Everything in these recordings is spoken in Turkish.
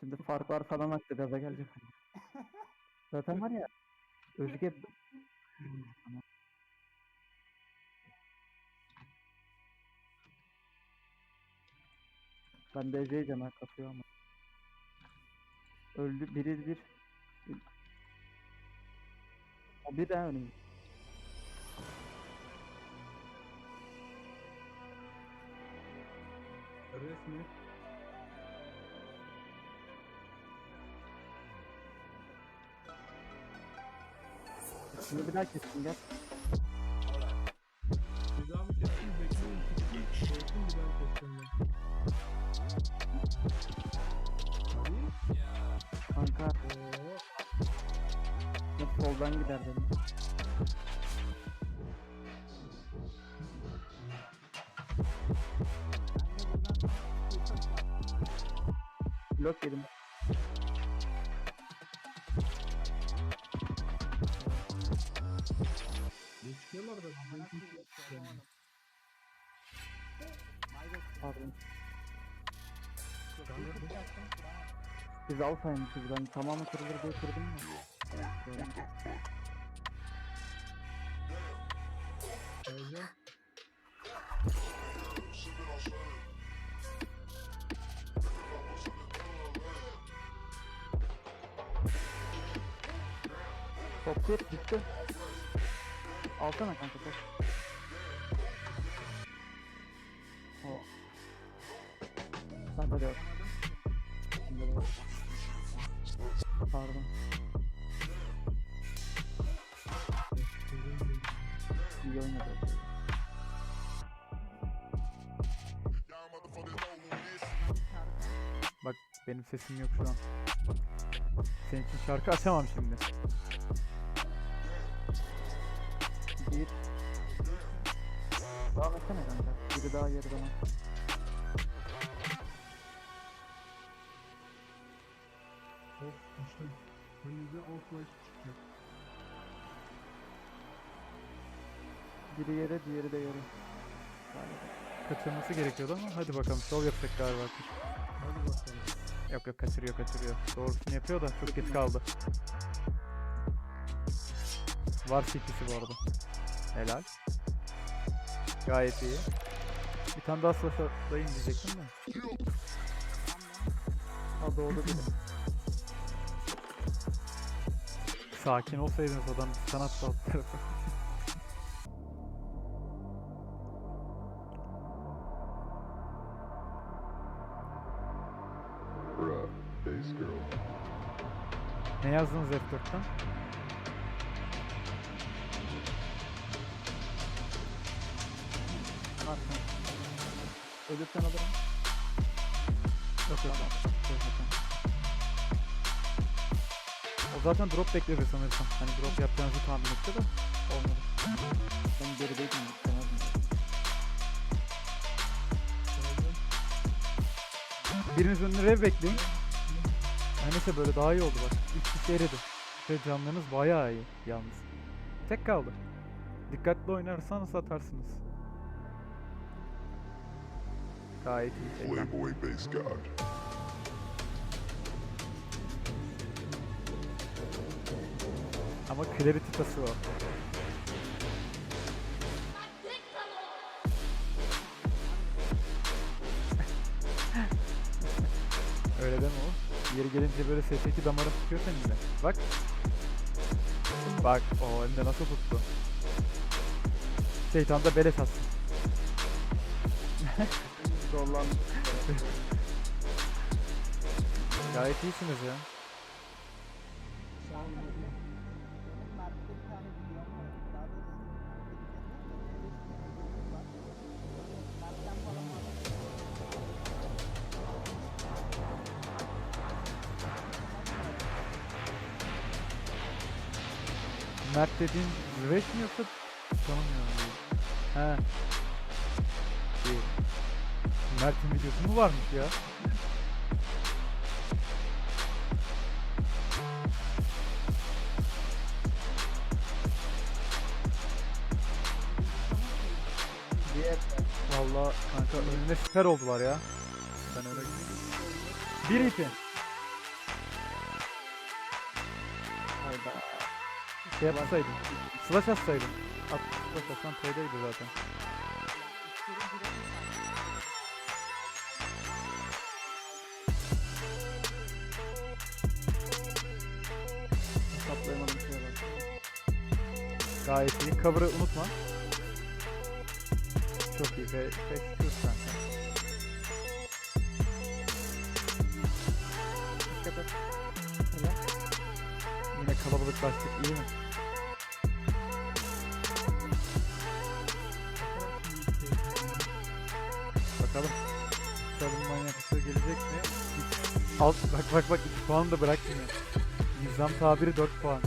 Şimdi farklar falan attı gaza gelecek. Zaten var ya Özge. Ben de Ece'yi cana kapıyor ama. Öldü biri bir. O bir daha önüm. Resmi. Şimdi bir daha kessin gel. Bir daha mı kestin? Bekleyin. Kestin bir daha kestin ben. Kanka hep soldan gider dedim. Blok yedim. Çıkıyorlar da bizimki yani. Pardon. Biz alsaymışız ben tamamı kırılır diye kırdım mı? Geleceğim. Top bir Alsana kanka top. O. Sen de yok. Pardon. İyi oynadı. Bak benim sesim yok şu an. Senin için şarkı açamam şimdi. Bir. Daha versene kanka. Biri daha yeri bana. Hop işte. Önünüze Outright çıkacak. Biri yere diğeri de yere. Kaçırması gerekiyordu ama hadi bakalım şov yapacak galiba. Hadi bakalım. Yok yok kaçırıyor kaçırıyor. Doğrusunu yapıyor da çok geç kaldı. Var CP'si bu arada. Helal. Gayet iyi. Bir tane daha slash'layayım diyecektim de. Ha doğdu biri. Sakin olsaydınız adam sanat alt tarafı. Ne yazdınız F4'ten? Arka. Ölürsen alırım. Yok yok. Zaten. O zaten drop bekledi sanırsam. Hani drop yapacağınızı tahmin etti de olmadı. Ben gerideydim. Biriniz önüne rev bekleyin. Ha neyse böyle daha iyi oldu bak. Üç kişi eridi. Ve canlarınız bayağı iyi yalnız. Tek kaldı. Dikkatli oynarsanız atarsınız. Gayet iyi. Playboy base god. Ama clarity tası var. Öyle deme o. Yeri gelince böyle ST2 damara tutuyor senin yine. Bak. Bak o hem de nasıl tuttu. Şeytan da beleş atsın. Zorlandım. Gayet iyisiniz ya. Mert dediğin Züveç mi yoksa tanımıyorum. He. Mert'in videosu mu varmış ya? Valla kanka önüne siper oldular ya. Ben öyle Bir iki. Hayda. Şey yapsaydım. Slash atsaydın. At, slash atsan TD'ydi zaten. Gayet iyi. Cover'ı unutma. Çok iyi. Ve sus kanka. Dikkat et. Helal. Yine kalabalıklaştık. iyi mi? Bakalım. Çalım manyaklığı gelecek mi? Alt, bak bak bak 2 puan da bırakmıyor. Nizam tabiri 4 puan.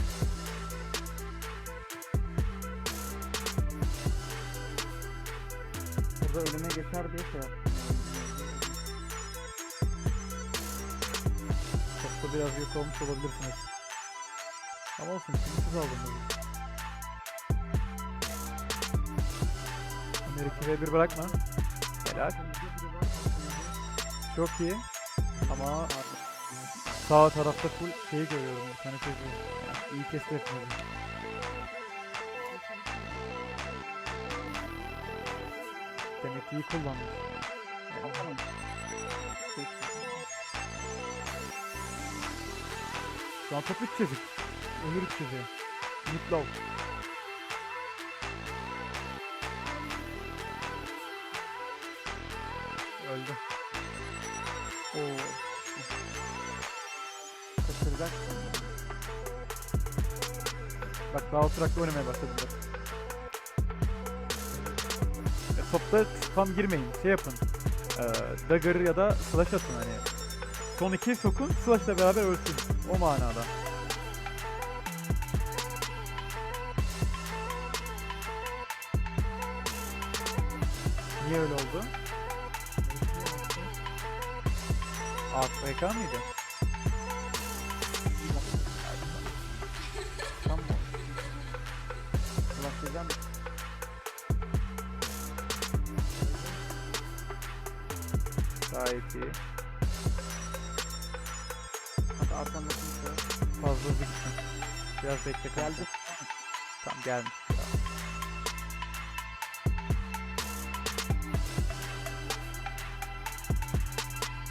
Burada önüme geçer diye şey yaptım. Topta biraz yok olmuş olabilirsiniz. Ama olsun şimdi siz aldınız. Ömer 2 v 1 bırakma. Helal. Çok iyi. Ama sağ tarafta full şeyi görüyorum. Bir tane çocuğu. Yani iyi kesti hepimizi. Demek ki iyi kullanmış. Şu an top 3 çizik. Ömür 3 çiziyor. Mutlu ol. Öldü. Oo. Kaçıracak. Bak daha oturaklı oynamaya başladım topta spam girmeyin. Şey yapın. Ee, dagger ya da slash atın hani. Son iki sokun slashla beraber ölsün. O manada. Niye öyle oldu? AFK mıydı? Gayet iyi. Hatta arkamda kimse. Fazla hızlı. Biraz bekle kanka. Geldi. Tamam gelmiş.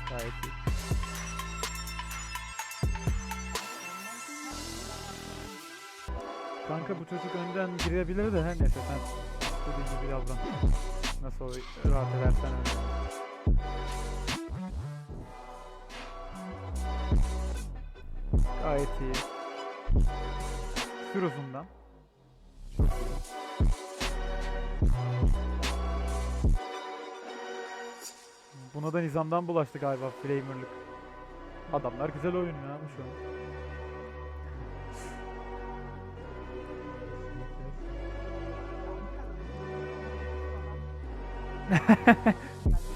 Gayet iyi. Kanka bu çocuk önden girebilir de her neyse sen istediğin gibi davran. Nasıl rahat edersen öyle. Gayet iyi. Sür. Buna da nizamdan bulaştı galiba Flamer'lık. Adamlar güzel oyun ya şu an.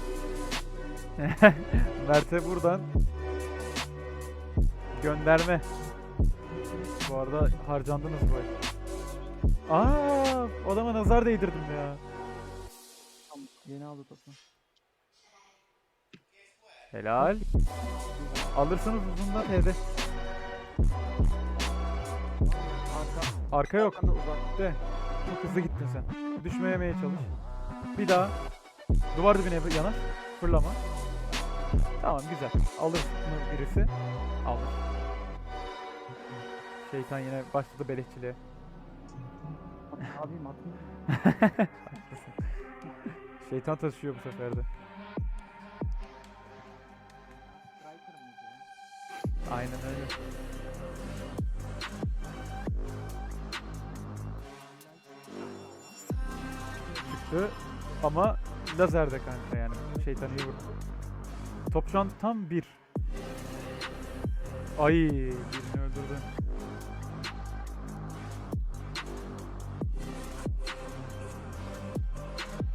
Mert'e buradan gönderme. Bu arada harcandınız bu ay. Aa, adama nazar değdirdim ya. Yeni aldı topu. Helal. Alırsanız uzundan T'de. Arka. Arka yok. De. Çok hızlı gittin sen. Düşmeyemeye çalış. Bir daha. Duvar dibine yanaş. Fırlama. Tamam güzel. Alır mı birisi? Alır. Şeytan yine başladı yapayım atayım. Haklısın. Şeytan taşıyor bu sefer de. Aynen öyle. Çıktı ama lazer de kanka yani şeytan iyi vurdu. Top şu an tam bir. Ay birini öldürdü.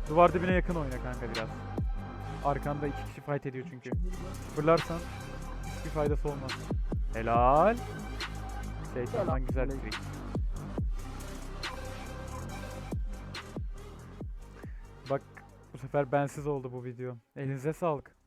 Duvar dibine yakın oyna kanka biraz. Arkanda iki kişi fight ediyor çünkü. Fırlarsan hiçbir faydası olmaz. Helal. Şeytandan güzel trik. Bak bu sefer bensiz oldu bu video. Elinize sağlık.